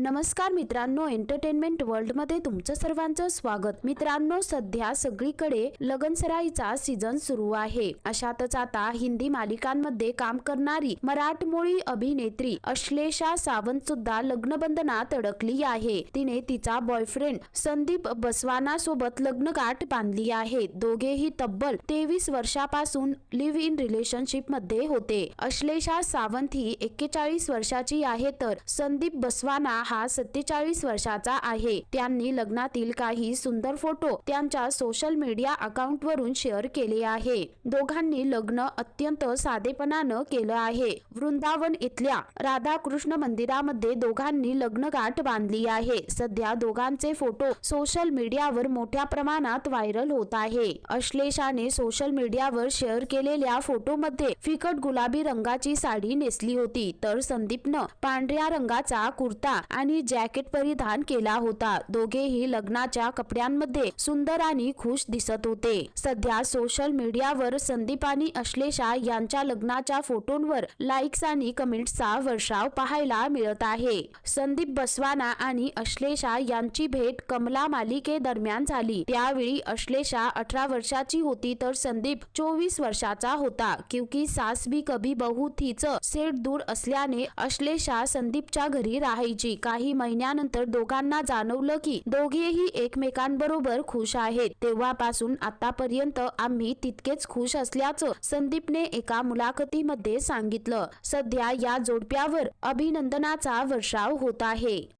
नमस्कार मित्रांनो एंटरटेनमेंट वर्ल्डमध्ये तुमचं सर्वांचं स्वागत. मित्रांनो सध्या सगळीकडे लगनसराईचा सीझन सुरू आहे. अशातच आता हिंदी मालिकांमध्ये काम करणारी मराठमोळी अभिनेत्री अश्लेषा सावंत सुद्धा लग्नबंधनात अडकली आहे. तिने तिचा बॉयफ्रेंड संदीप बसवाना सोबत लग्नगाठ बांधली आहे. दोघेही तब्बल तेवीस वर्षापासून लिव्ह इन रिलेशनशिपमध्ये होते. अश्लेषा सावंत ही एक्केचाळीस वर्षाची आहे तर संदीप बसवाना हा सत्तेचाळीस वर्षाचा आहे. त्यांनी लग्नातील काही सुंदर फोटो त्यांच्या सोशल मीडिया अकाउंट वरून शेअर केले आहे. दोघांनी लग्न अत्यंत साधेपणानं केलं आहे. वृंदावन इथल्या राधाकृष्ण मंदिरामध्ये दोघांनी लग्नगाठ बांधली आहे. सध्या दोघांचे फोटो सोशल मीडियावर मोठ्या प्रमाणात व्हायरल होत आहे. अश्लेषाने सोशल मीडियावर शेअर केलेल्या फोटोमध्ये फिकट गुलाबी रंगाची साडी नेसली होती. तर संदीपनं पांढऱ्या रंगाचा कुर्ता आणि जॅकेट परिधान केला होता. दोघेही लग्नाच्या कपड्यांमध्ये सुंदर आणि खुश दिसत होते. सध्या सोशल मीडियावर संदीप आणि अश्लेषा यांच्या लग्नाच्या फोटोंवर लाईक्स आणि कमेंट्सचा वर्षाव पाहायला मिळत आहे. संदीप बसवाना आणि अश्लेषा यांची भेट कमला मालिकेदरम्यान झाली. त्यावेळी अश्लेषा अठरा वर्षाची होती तर संदीप चोवीस वर्षाचा होता. क्योंकि सास भी कभी बहु थीच सेट दूर असल्याने अश्लेषा संदीपच्या घरी राहायची. काही महिन्यानंतर दोघांना जाणवलं की दोघेही एकमेकांबरोबर खुश आहेत. तेव्हापासून आतापर्यंत आम्ही तितकेच खुश असल्याचं संदीपने एका मुलाखतीमध्ये सांगितलं. सध्या या जोडप्यावर अभिनंदनाचा वर्षाव होत आहे.